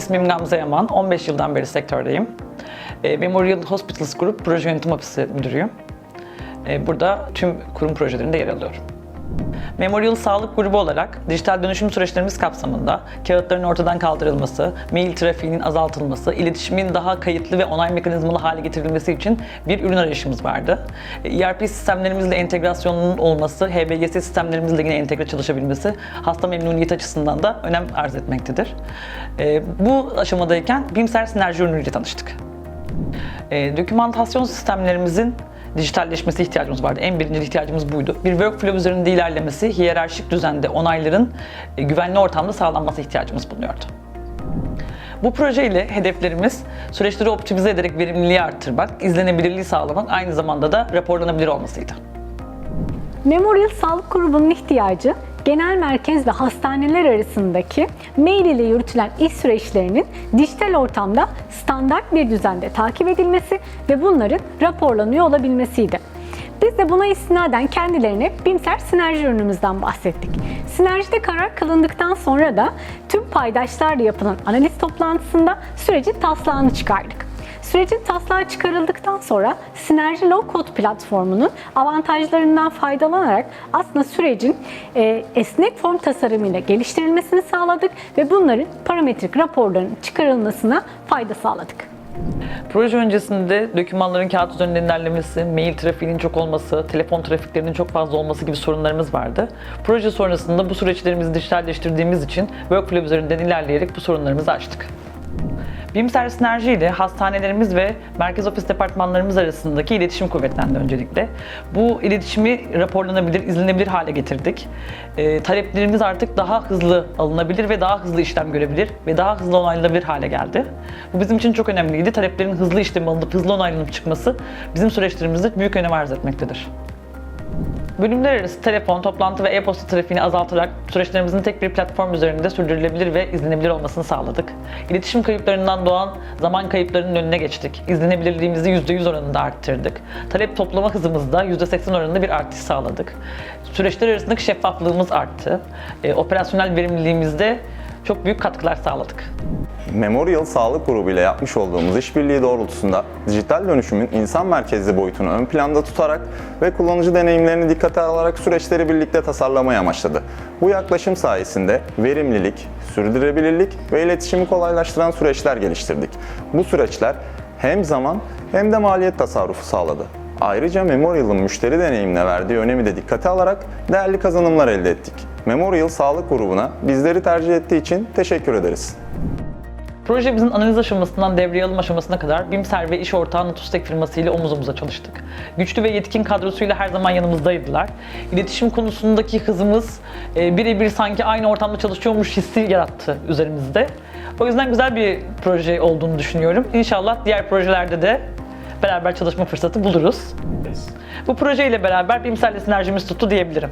İsmim Gamze Yaman. 15 yıldan beri sektördeyim. E, Memorial Hospitals Group Proje Yönetim Ofisi Müdürüyüm. E, burada tüm kurum projelerinde yer alıyorum. Memorial Sağlık Grubu olarak dijital dönüşüm süreçlerimiz kapsamında kağıtların ortadan kaldırılması, mail trafiğinin azaltılması, iletişimin daha kayıtlı ve onay mekanizmalı hale getirilmesi için bir ürün arayışımız vardı. E, ERP sistemlerimizle entegrasyonunun olması, HBGS sistemlerimizle yine entegre çalışabilmesi hasta memnuniyeti açısından da önem arz etmektedir. E, Bu aşamadayken BİMSER Sinerji ürünüyle tanıştık. E, dokümantasyon sistemlerimizin dijitalleşmesi ihtiyacımız vardı. En birinci ihtiyacımız buydu. Bir workflow üzerinde ilerlemesi, hiyerarşik düzende onayların e, güvenli ortamda sağlanması ihtiyacımız bulunuyordu. Bu projeyle hedeflerimiz süreçleri optimize ederek verimliliği arttırmak, izlenebilirliği sağlamak, aynı zamanda da raporlanabilir olmasıydı. Memorial Sağlık Grubu'nun ihtiyacı genel merkez ve hastaneler arasındaki mail ile yürütülen iş süreçlerinin dijital ortamda standart bir düzende takip edilmesi ve bunların raporlanıyor olabilmesiydi. Biz de buna istinaden kendilerine BİMSER sinerji ürünümüzden bahsettik. Sinerjide karar kılındıktan sonra da tüm paydaşlarla yapılan analiz toplantısında sürecin taslağını çıkardık. Sürecin taslağı çıkarıldıktan sonra Sinerji Low Code platformunun avantajlarından faydalanarak aslında sürecin e, esnek form tasarımıyla geliştirilmesini sağladık ve bunların parametrik raporlarının çıkarılmasına fayda sağladık. Proje öncesinde dokümanların kağıt üzerinde ilerlemesi, mail trafiğinin çok olması, telefon trafiklerinin çok fazla olması gibi sorunlarımız vardı. Proje sonrasında bu süreçlerimizi dijitalleştirdiğimiz için workflow üzerinden ilerleyerek bu sorunlarımızı aştık. BİMSER Sinerji ile hastanelerimiz ve merkez ofis departmanlarımız arasındaki iletişim kuvvetlendi öncelikle. Bu iletişimi raporlanabilir, izlenebilir hale getirdik. Ee, taleplerimiz artık daha hızlı alınabilir ve daha hızlı işlem görebilir ve daha hızlı onaylanabilir hale geldi. Bu bizim için çok önemliydi. Taleplerin hızlı işlem alınıp hızlı onaylanıp çıkması bizim süreçlerimizde büyük önem arz etmektedir. Bölümler arası telefon, toplantı ve e-posta trafiğini azaltarak süreçlerimizin tek bir platform üzerinde sürdürülebilir ve izlenebilir olmasını sağladık. İletişim kayıplarından doğan zaman kayıplarının önüne geçtik. İzlenebilirliğimizi %100 oranında arttırdık. Talep toplama hızımızda %80 oranında bir artış sağladık. Süreçler arasındaki şeffaflığımız arttı. E, operasyonel verimliliğimizde çok büyük katkılar sağladık. Memorial Sağlık Grubu ile yapmış olduğumuz işbirliği doğrultusunda dijital dönüşümün insan merkezli boyutunu ön planda tutarak ve kullanıcı deneyimlerini dikkate alarak süreçleri birlikte tasarlamayı amaçladı. Bu yaklaşım sayesinde verimlilik, sürdürülebilirlik ve iletişimi kolaylaştıran süreçler geliştirdik. Bu süreçler hem zaman hem de maliyet tasarrufu sağladı. Ayrıca Memorial'ın müşteri deneyimine verdiği önemi de dikkate alarak değerli kazanımlar elde ettik. Memorial Sağlık Grubu'na bizleri tercih ettiği için teşekkür ederiz. Projemizin analiz aşamasından devreye alım aşamasına kadar BİMSER ve iş ortağı Natustek firması ile omuz omuza çalıştık. Güçlü ve yetkin kadrosuyla her zaman yanımızdaydılar. İletişim konusundaki hızımız e, birebir sanki aynı ortamda çalışıyormuş hissi yarattı üzerimizde. O yüzden güzel bir proje olduğunu düşünüyorum. İnşallah diğer projelerde de beraber çalışma fırsatı buluruz. Bu projeyle beraber BİMSER'le sinerjimiz tuttu diyebilirim.